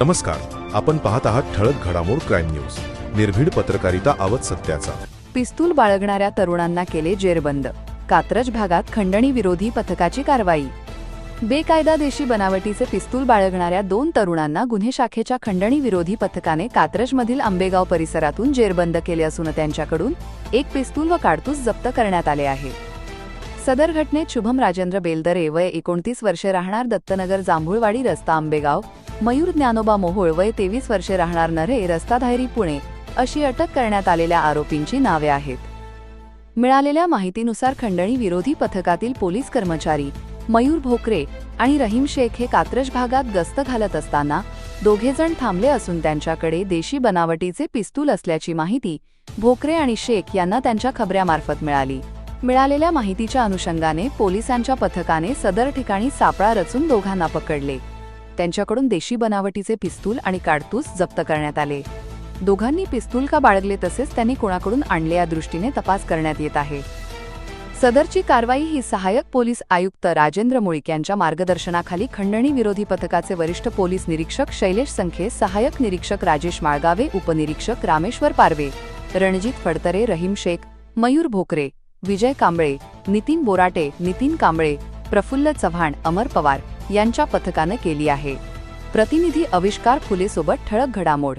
नमस्कार आपण पाहत आहात ठळक घडामोड क्राईम न्यूज. निर्भीड पत्रकारिता आवत सत्याचा. पिस्तूल बाळगणाऱ्या तरुणांना केले जेरबंद. कात्रज भागात खंडणी विरोधी पथकाची कारवाई. बेकायदा देशी बनावटीचे पिस्तूल बाळगणाऱ्या दोन तरुणांना गुन्हे शाखेच्या खंडणी विरोधी पथकाने कात्रजमधील आंबेगाव परिसरातून जेरबंद केले असून त्यांच्याकडून एक पिस्तूल व काडतूस जप्त करण्यात आले आहे. सदर घटनेत शुभम राजेंद्र बेलदरे वय एकोणतीस वर्षे राहणार दत्तनगर जांभूळवाडी रस्ता आंबेगाव मयूर ज्ञानोबा मोहोळ वय तेवीस वर्षे राहणार नरे रस्ता धायरी पुणे अशी अटक करण्यात आलेल्या आरोपींची नावे आहेत. मिळालेल्या माहितीनुसार खंडणी विरोधी पथकातील पोलीस कर्मचारी मयूर भोकरे आणि रहीम शेख हे कात्रज भागात गस्त घालत असताना दोघेजण थांबले असून त्यांच्याकडे देशी बनावटीचे पिस्तूल असल्याची माहिती भोकरे आणि शेख यांना त्यांच्या खबऱ्यामार्फत मिळाली. मिळालेल्या माहितीच्या अनुषंगाने पोलिसांच्या पथकाने सदर ठिकाणी सापळा रचून दोघांना पकडले. त्यांच्याकडून देशी बनावटीचे पिस्तूल आणि काडतूस जप्त करण्यात आले. दोघांनी पिस्तूल का बाळगले तसेच त्यांनी कोणाकडून आणले या दृष्टीने तपास करण्यात येत आहे. सदरची कारवाई ही सहाय्यक पोलीस आयुक्त राजेंद्र मुळीक यांच्या मार्गदर्शनाखाली खंडणी विरोधी पथकाचे वरिष्ठ पोलीस निरीक्षक शैलेश संखे सहाय्यक निरीक्षक राजेश माळगावे उपनिरीक्षक रामेश्वर पारवे रणजित फडतरे रहीम शेख मयूर भोकरे विजय कांबळे नितीन बोराटे नितीन कांबळे प्रफुल्ल चव्हाण अमर पवार यांच्या पथकानं केली आहे. प्रतिनिधी अविष्कार फुलेसोबत ठळक घडामोड.